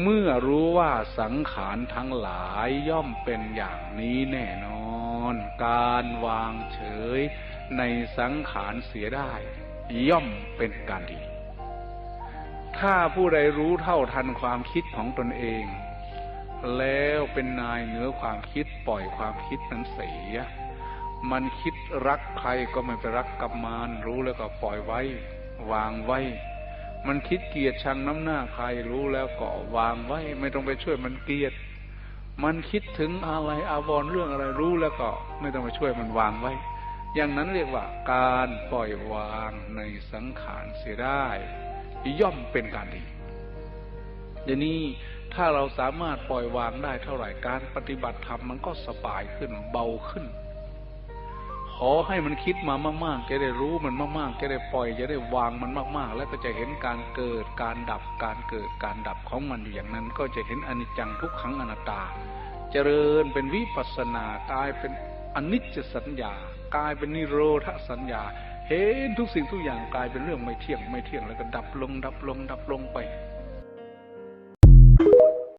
เมื่อรู้ว่าสังขารทั้งหลายย่อมเป็นอย่างนี้แน่นอน การวางเฉยในสังขารเสียได้ ย่อมเป็นการดี ถ้าผู้ใดรู้เท่าทันความคิดของตนเอง แล้วเป็นนายเหนือความคิดปล่อยความคิดนั้นเสีย มันคิดรักใครก็ไม่ไปรักกับมานรู้แล้วก็ปล่อยไว้ วางไว้ มันคิดเกลียดชังน้ำหน้าใครรู้แล้วก็วางไว้ ไม่ต้องไปช่วยมันเกลียด มันคิดถึงอะไรอาวรณ์เรื่องอะไรรู้แล้วก็ ไม่ต้องไปช่วยมันวางไว้ อย่างนั้นเรียกว่า การปล่อยวางในสังขารเสียได้ ย่อมเป็นการดีเดี๋ยวนี้ถ้าเราสามารถปล่อยวางได้เท่าไหร่การปฏิบัติธรรมมันก็สบายขึ้นเบาขึ้น ขอให้มันคิดมามากๆจะได้รู้มันมากๆจะได้ปล่อยจะได้วางมันมากๆ แล้วก็จะเห็นการเกิดการดับการเกิดการดับของมันอยู่อย่างนั้น ก็จะเห็นอนิจจังทุกขังอนัตตา เจริญเป็นวิปัสสนากลายเป็นอนิจจสัญญากลายเป็นนิโรธสัญญา เห็นทุกสิ่งทุกอย่างกลายเป็นเรื่องไม่เที่ยงไม่เที่ยงแล้วก็ดับลงดับลงดับลงไป